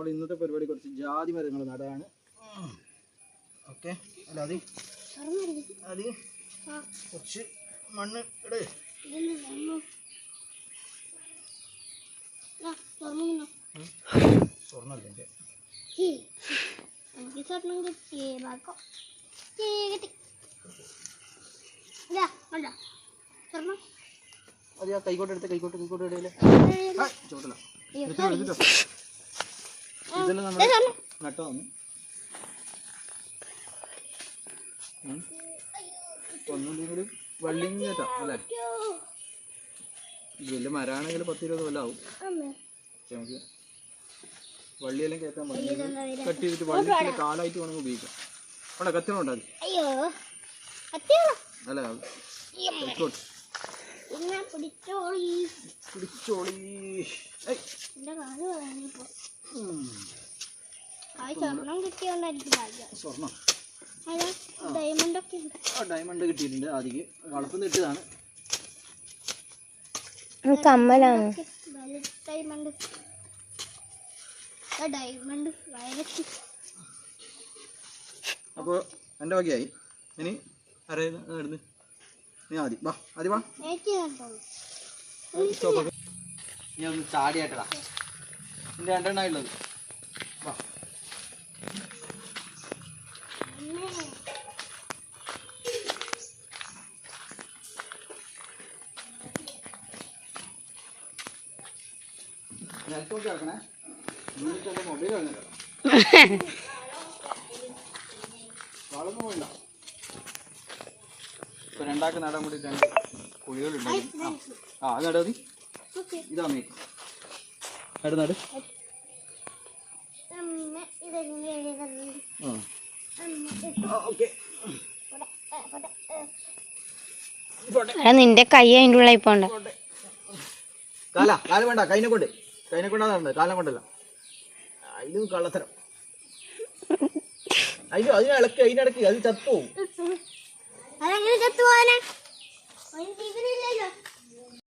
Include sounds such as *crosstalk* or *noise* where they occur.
നമ്മൾ ഇന്നത്തെ പരിപാടി കുറച്ച് ജാതി മരങ്ങൾ നടാണ് ഓക്കെ അല്ല അതി. അത്. കുറച്ച് മണ്ണ് ഇടേ. സ്വർണല്ലേ എനിക്ക് കിട്ടി അത് ആ കൈക്കോട്ട് എടുത്ത് കൈക്കോട്ട് കൈക്കോട്ട് ഇടയില്ലേ ചോട്ടല ഇതെല്ലാം നമ്മൾ നട്ടു വന്നു. ഒന്നുണ്ടെങ്കിലും വള്ളിയും കേട്ടോ അല്ലേ? വലിയ മരാണെങ്കിൽ പത്ത് ഇരുപത് കൊല്ലം ആവും. അമ്മേ. പക്ഷെ നമുക്ക് വള്ളിയെല്ലാം കയറ്റാൻ പറ്റും കട്ട് ചെയ്തിട്ട് വള്ളിക്ക് കാലായിട്ട് വേണമെങ്കിൽ ഉപയോഗിക്കാം അവിടെ കത്തിനുണ്ടോ അത് അല്ല പിടിച്ചോളി. എന്റെ കാൽ സ്വർണം കിട്ടിയോണ്ടായിരിക്കും ഭാഗ്യം. ഡയമണ്ട് ഒക്കെ ഉണ്ട്. ആ ഡയമണ്ട് കിട്ടിയിട്ടുണ്ട് ആദ്യം വളർത്തുന്ന ഇട്ടതാണ്. കമ്മലാണ്. ഡയമണ്ട് ഡയമണ്ട് വയലറ്റ് അപ്പോൾ എന്റെ വകയായി. ഇനി ആരായിരുന്നു നീ ആദ്യം വാ ആദ്യം വാ. സ്റ്റോപ്പൊക്കെ നീ ഒന്ന് ചാടിയായിട്ടടാ നിന്റെ രണ്ടെണ്ണ ഉള്ളത്. വാ. നിലത്ത് നോക്കി കിടക്കണേ എന്നിട്ട് എന്റെ മൊബൈൽ കളഞ്ഞല്ലോ *laughs* വളർന്നു പോയില്ല ഇപ്പൊ രണ്ടാക്ക് നടാൻ വേണ്ടി രണ്ട് കുഴികളുണ്ട് ആ ആ അത് നടാ ഓക്കെ. ഇതാ മേക്ക് നട് നട്. നിന്റെ കൈ അതിന്റെ ഉള്ളിൽ ഇപ്പൊ കാല കാലം വേണ്ട കൈനെ കൊണ്ട്. കൈനെ കൊണ്ടാ കാലം കൊണ്ടല്ല. അതിലും കള്ളത്തരം. അതിന് അതിനിടക്ക് ഇളക്കി അതിനിടക്ക് അത് ചത്തു